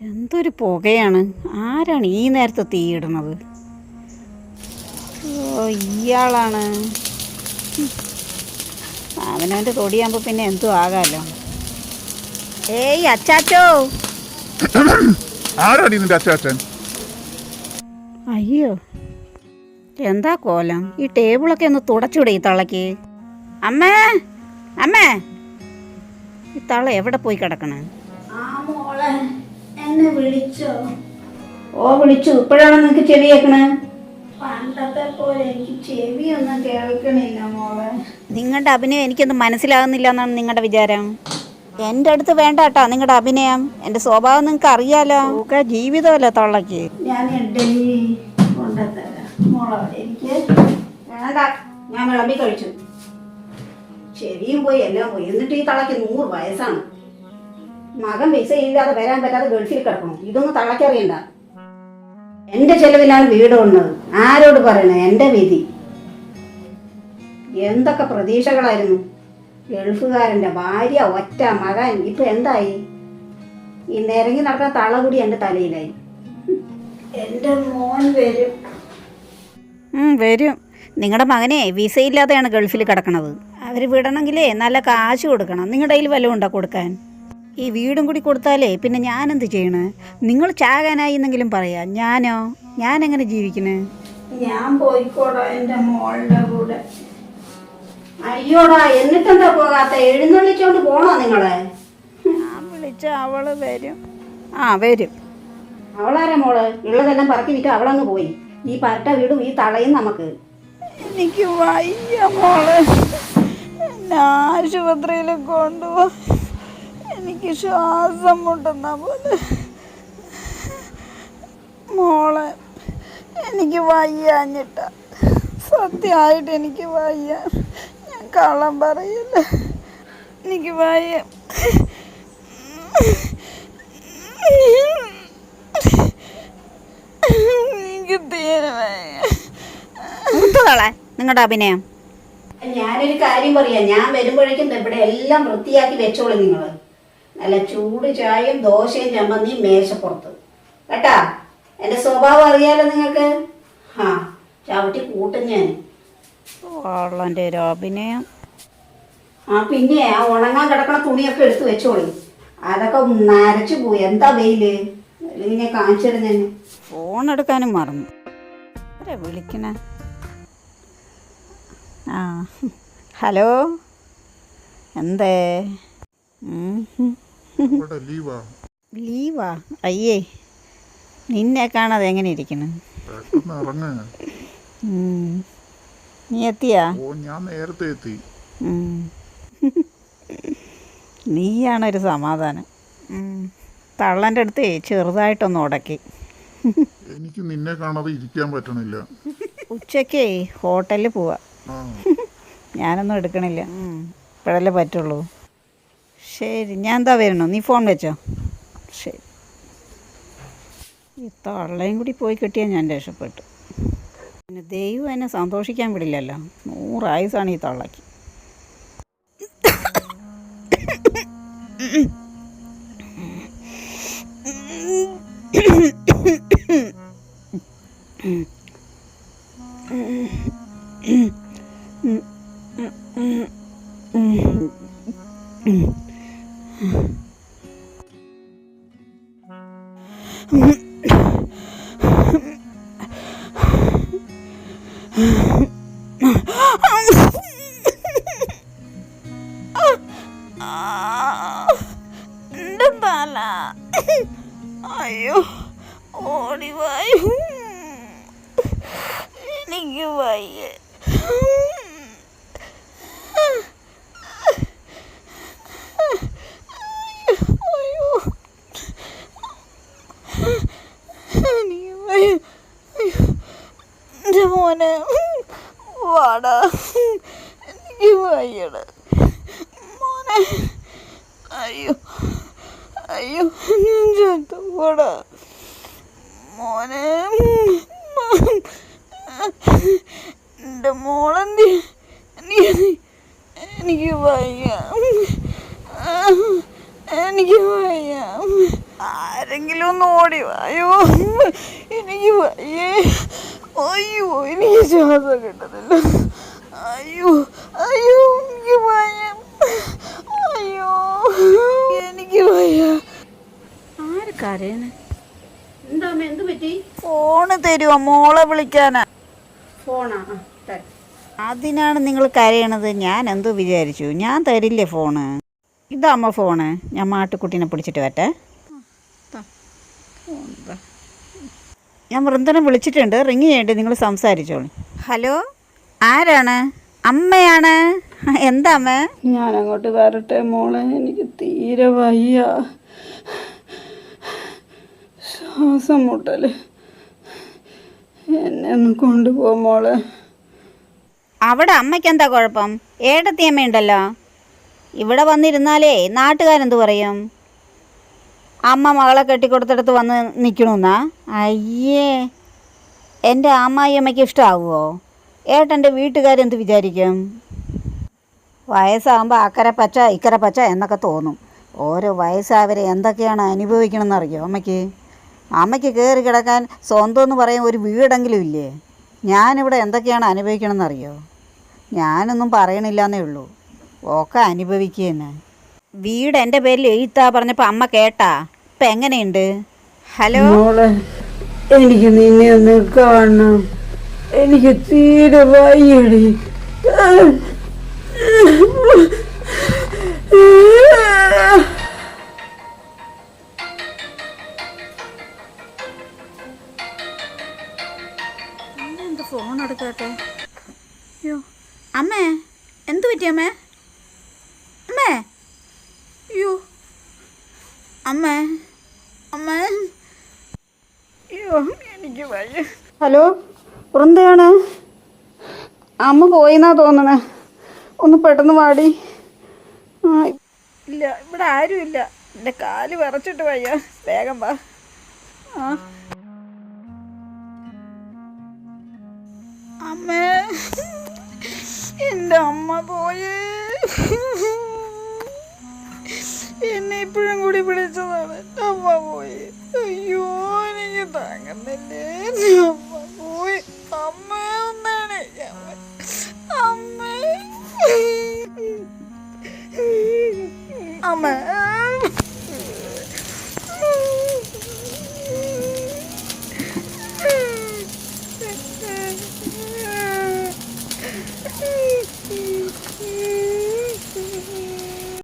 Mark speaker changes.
Speaker 1: എന്തൊരു പുകയാണ്. ആരാണ് ഈ നേരത്തെ തീയിടുന്നത് ഓ ഇയാളാണ്. അവനവന്റെ തൊടിയാകുമ്പോൾ പിന്നെ എന്തും ആകാമല്ലോ ഏയ് അച്ചാച്ചോ.
Speaker 2: ആരാടി നിന്റെ അച്ചാച്ചൻ?
Speaker 1: അയ്യോ എന്താ കോലം? ഈ ടേബിളൊക്കെ ഒന്ന് തുടച്ചുവിടെ ഈ തള്ളക്ക് അമ്മേ അമ്മേ. ഈ തള എവിടെ പോയി കിടക്കണേ?
Speaker 3: എന്നെ വിളിച്ചോ?
Speaker 1: ഓ വിളിച്ചു. ഇപ്പോഴാണ് നിനക്ക് ചെവി കേൾക്കണേ
Speaker 3: പണ്ടത്തെ പോലെ എനിക്ക് ചെവിയൊന്നും കേൾക്കണില്ല മോളെ.
Speaker 1: നിങ്ങളുടെ അഭിനയം എനിക്കൊന്നും മനസ്സിലാകുന്നില്ല എന്നാണ് നിങ്ങളുടെ വിചാരം. എന്റെ അടുത്ത് വേണ്ട കേട്ടോ നിങ്ങളുടെ അഭിനയം. എന്റെ സ്വഭാവം നിങ്ങൾക്ക് അറിയാലോ. ഒക്കെ ജീവിതമല്ലേ തള്ളക്ക്
Speaker 3: ഞാൻ ഡൽഹി മോളെ എനിക്ക്
Speaker 1: വേണ്ട. ഞാൻ വിളമ്പി കഴിച്ചു. ചെവിയും പോയി എല്ലാം പോയി. എന്നിട്ട് ഈ തളയ്ക്ക് നൂറ് വയസ്സാണ്. മകൻ വിസ ഇല്ലാതെ വരാൻ പറ്റാതെ ഗൾഫിൽ കിടക്കണം ഇതൊന്നും തളയ്ക്കറിയണ്ട എന്റെ ചെലവിലാണ് വീട് ഉള്ളത്. ആരോട് പറയണേ? എന്റെ വിധി. എന്തൊക്കെ പ്രതീക്ഷകളായിരുന്നു. ഗൾഫുകാരന്റെ ഭാര്യ ഒറ്റ മകൻ. ഇപ്പൊ എന്തായി? ഈ നിരങ്ങി നടക്കുന്ന തളകുടി കൂടി എന്റെ തലയിലായി.
Speaker 3: എന്റെ മോൻ വരും.
Speaker 1: വരും. നിങ്ങളുടെ മകനെ വിസ ഇല്ലാതെയാണ് ഗൾഫിൽ കിടക്കണത്. അവർ വിടണമെങ്കിലേ നല്ല കാശ് കൊടുക്കണം. നിങ്ങളുടെ കയ്യിൽ വല്ലതും ഉണ്ടോ കൊടുക്കാൻ? ഈ വീടും കൂടി കൊടുത്താലേ പിന്നെ ഞാനെന്ത് ചെയ്യണേ? നിങ്ങൾ ചാകാനായി എന്നെങ്കിലും പറയാം. ഞാനോ? ഞാൻ എങ്ങനെ ജീവിക്കണേ?
Speaker 3: ഞാൻ പോയിക്കോടാ എന്റെ മോളുടെ കൂടെ.
Speaker 1: അയ്യോടാ എന്നിട്ടെന്താ പോകാത്ത? എഴുന്നള്ളിച്ചോണ്ട് പോണോ നിങ്ങളെ?
Speaker 3: ഞാൻ വിളിച്ച അവൾ വരും.
Speaker 1: ആ വരും. അവളാരാ മോൾ? ഉള്ളതെല്ലാം പറക്കി വിറ്റ് അവളങ്ങ് പോയി. ഈ പരട്ട വീടും ഈ തളയും നമുക്ക്.
Speaker 3: എനിക്ക് വയ്യ മോളെ. എന്നെ ആശുപത്രിയിൽ കൊണ്ടുപോ. എനിക്ക് ശ്വാസം മുട്ടുന്ന പോലെ. മോളെ എനിക്ക് വയ്യാഞ്ഞിട്ട. സത്യമായിട്ട് എനിക്ക് വയ്യ. ഞാൻ കള്ളം പറയില്ല. എനിക്ക് വയ്യ. എനിക്ക് തീരെ വയ്യ
Speaker 1: നിർത്തതളെ നിങ്ങളുടെ അഭിനയം. ഞാനൊരു കാര്യം പറയാം. ഞാൻ വരുമ്പോഴേക്കും ഇവിടെ എല്ലാം വൃത്തിയാക്കി വെച്ചോളൂ നിങ്ങൾ നല്ല ചൂട് ചായയും ദോശയും ചമ്മന്തിയും മേശപ്പുറത്ത്. കേട്ടാ? എന്റെ സ്വഭാവം അറിയാലോ നിങ്ങൾക്ക്? ആ ചവിട്ടി കൂട്ടും ഞാൻ. ഒരു അഭിനയം. ആ പിന്നെ ആ ഉണങ്ങാൻ കിടക്കുന്ന തുണിയൊക്കെ എടുത്ത് വെച്ചോളി. അതൊക്കെ നരച്ചു പോയി. എന്താ വെയിൽ? അല്ലെങ്കിൽ ഞാൻ കാണിച്ചു തരുന്നേ. ഫോൺ എടുക്കാനും മറന്നു വിളിക്കണേ? ആ. ഹലോ? എന്തേ?
Speaker 2: ലീവാ.
Speaker 1: അയ്യേ. നിന്നെ കാണാതെ എങ്ങനെ ഇരിക്കണം? നീ എത്തിയാ?
Speaker 2: ഞാൻ നേരത്തെ എത്തി.
Speaker 1: നീയാണൊരു സമാധാനം. തള്ളന്റെ അടുത്ത് ചെറുതായിട്ടൊന്ന് ഉടക്കി.
Speaker 2: എനിക്ക് നിന്നെ കാണാതെ ഇരിക്കാൻ പറ്റണില്ല.
Speaker 1: ഉച്ചക്കേ ഹോട്ടലിൽ പോവാ. ഞാനൊന്നും എടുക്കണില്ല. ഇപ്പോഴല്ലേ പറ്റുള്ളൂ. ശരി ഞാൻ എന്താ വരണോ? നീ ഫോൺ വെച്ചോ? ശരി. ഈ തള്ളയും കൂടി പോയി കിട്ടിയാൽ ഞാൻ രക്ഷപ്പെട്ടു. പിന്നെ ദൈവം എന്നെ സന്തോഷിക്കാൻ വിടില്ലല്ലോ. നൂറായുസാണ് ഈ തള്ളയ്ക്ക്.
Speaker 3: അയ്യോ ഓടി വായു എനിക്ക് വയ്യ അയ്യോ എനിക്ക് വയ്യ അയ്യോ. എന്റെ മോനെ. വാടാ. എനിക്ക് വയ്യട. മോനെ. അയ്യോ. അയ്യോ. ഞാൻ ചത്തു പോടാ. മോനെ. എന്റെ മോളെന്തി
Speaker 1: എനിക്ക് വയ്യ. എനിക്ക് വയ്യ. ആരെങ്കിലും ഒന്ന് ഓടി വായോ. എനിക്ക് വയ്യേ. അയ്യോ എനിക്ക് ശ്വാസം കിട്ടുന്നില്ല. അയ്യോ അയ്യോ എനിക്ക് വയ്യ അയ്യോ എനിക്ക് വയ്യ
Speaker 4: ആര് കരയണേ എന്താ അമ്മ എന്ത് പറ്റി?
Speaker 1: ഫോണ് തരുമോ മോളെ വിളിക്കാനാ.
Speaker 4: ഫോണാ.
Speaker 1: അതിനാണ് നിങ്ങൾ കരയണത്. ഞാൻ എന്തോ വിചാരിച്ചു. ഞാൻ തരില്ലേ ഫോണ്? ഇതാമ്മ ഫോണ്. ഞാൻ മാട്ടുക്കുട്ടീനെ പിടിച്ചിട്ട് വരട്ടെ. ഞാൻ വൃന്ദനം വിളിച്ചിട്ടുണ്ട്. റിങ് ചെയ്യണ്ടേ നിങ്ങൾ സംസാരിച്ചോളൂ. ഹലോ ആരാണ്? അമ്മയാണ്? എന്താ അമ്മ?
Speaker 3: ഞാൻ അങ്ങോട്ട് വരട്ടെ മോളെ എനിക്ക് തീരെ വയ്യ. ശ്വാസം മുട്ടൽ. എന്നെ ഒന്ന് കൊണ്ടുപോ മോളെ.
Speaker 1: അവിടെ അമ്മയ്ക്ക് എന്താ കുഴപ്പം? ഏടത്തിയമ്മയുണ്ടല്ലോ ഇവിടെ വന്നിരുന്നാലേ നാട്ടുകാരെന്ത് പറയും? അമ്മ മകളെ കെട്ടിക്കൊടുത്തിടത്ത് വന്ന് നിൽക്കണമെന്നാ അയ്യേ. എന്റെ അമ്മായി അമ്മയ്ക്ക് ഇഷ്ടമാവുമോ ഏട്ടന്റെ വീട്ടുകാരെന്ത് വിചാരിക്കും? വയസ്സാകുമ്പോൾ അക്കരെ പച്ച ഇക്കരെ പച്ച എന്നൊക്കെ തോന്നും. ഓരോ വയസ്സായവരെ എന്തൊക്കെയാണ് അനുഭവിക്കണമെന്നറിയോ അമ്മയ്ക്ക്? അമ്മയ്ക്ക് കയറി കിടക്കാൻ സ്വന്തം എന്ന് പറയാൻ ഒരു വീടെങ്കിലും ഇല്ലേ? ഞാനിവിടെ എന്തൊക്കെയാണ് അനുഭവിക്കണമെന്നറിയോ ഞാനൊന്നും പറയണില്ലെന്നേ ഉള്ളൂ. ഒക്കെ അനുഭവിക്കുക തന്നെ വീട് എന്റെ പേരിൽ എഴുത്താ പറഞ്ഞപ്പോൾ അമ്മ കേട്ടാ. ഇപ്പം എങ്ങനെയുണ്ട്? ഹലോ?
Speaker 3: എനിക്ക് നിന്നെ ഒന്ന് കാണണം. എനിക്ക് തീരെ വയ്യടി.
Speaker 1: ഫോൺ എടുക്കട്ടെ അയ്യോ അമ്മേ എന്ത് പറ്റി അമ്മേ? അമ്മേ അയ്യോ അമ്മേ. അമ്മേ.
Speaker 3: അയ്യോ എനിക്ക് വയ്യ.
Speaker 4: ഹലോ വൃന്ദയാണ്. അമ്മ പോയിന്നാ തോന്നണേ. ഒന്ന് പെട്ടെന്ന് വാടി.
Speaker 1: ഇല്ല ഇവിടെ ആരും ഇല്ല. എന്റെ കാൽ വിറച്ചിട്ട് വയ്യ. വേഗം വാ. അമ്മ എന്റെ എന്റെ അമ്മ പോയേ. എന്നെ ഇപ്പോഴും കൂടി വിളിച്ചതാണ്. അമ്മ പോയി. അയ്യോ എനിക്ക് താങ്ങുന്നില്ലേ? അമ്മ പോയി. അമ്മ ഒന്നാണ്. അമ്മ. അമ്മ.